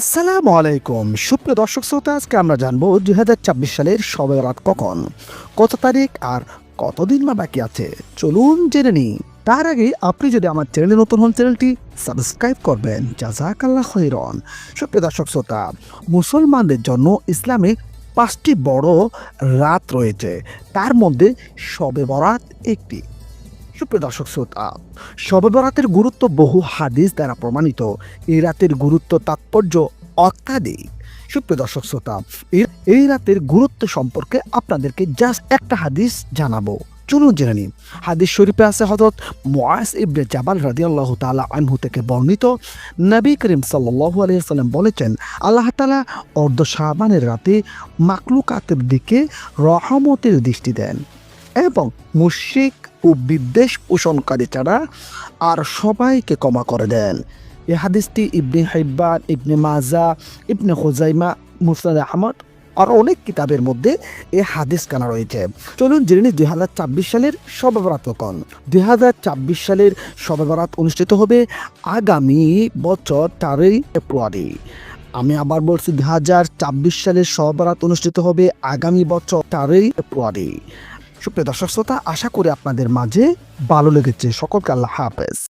আসসালামু আলাইকুম। সুপ্রিয় দর্শক শ্রোতা, আজকে আমরা জানব দুই সালের সবে রাত কখন? কত তারিখ আর কতদিন বা বাকি আছে? চলুন জেনে নিই। তার আগে আপনি যদি আমার চ্যানেলে নতুন হন, চ্যানেলটি সাবস্ক্রাইব করবেন। জাজাকাল্লাহ খৈরন সুপ্রিয় দর্শক শ্রোতা, মুসলমানদের জন্য ইসলামে পাঁচটি বড় রাত রয়েছে। তার মধ্যে শবে বরাত একটি। সুপ্রিয় দর্শক শ্রোতা শবে গুরুত্ব বহু হাদিস দ্বারা প্রমাণিত। এই রাতের গুরুত্ব তাৎপর্য অত্যাধিক। সুপ্রিয় দর্শক শ্রোতা, এই- রাতের গুরুত্ব সম্পর্কে আপনাদেরকে জাস্ট একটা হাদিস জানাব। চলুন জেনে নিন হাদিস শরীফে আছে হজরত মুআস ইবনে জাবাল রাদিয়াল্লাহু তাআলা আনহু থেকে বর্ণিত। নবী করিম সাল্লাল্লাহু আলাইহি সাল্লাম বলেছেন, আল্লাহ তাআলা অর্ধ শাবানের রাতে মাকলুকাতের দিকে রহমতের দৃষ্টি দেন এবং মুশরিক ও বিদ্বেষ পোষণকারী ছাড়া আর সবাইকে ক্ষমা করে দেন। এই হাদিসটি ইবনে হাইব্বান ইবনে মাজা, ইবনে হোজাইমা মুসনাদ আহমদ আর অনেক কিতাবের মধ্যে এ হাদিস কানা রয়েছে। চলুন জেনে নিই দুই হাজার ছাব্বিশ সালের সবেবরাত কখন। দুই হাজার ছাব্বিশ সালের সবেবরাত অনুষ্ঠিত হবে আগামী বছর চারই ফেব্রুয়ারি। আমি আবার বলছি দুই হাজার ছাব্বিশ সালের সবেবরাত অনুষ্ঠিত হবে আগামী বছর চারই ফেব্রুয়ারি। সুপ্রিয় দর্শক শ্রোতা আশা করি আপনাদের মাঝে ভালো লেগেছে। সকলকে আল্লাহ হাফেজ।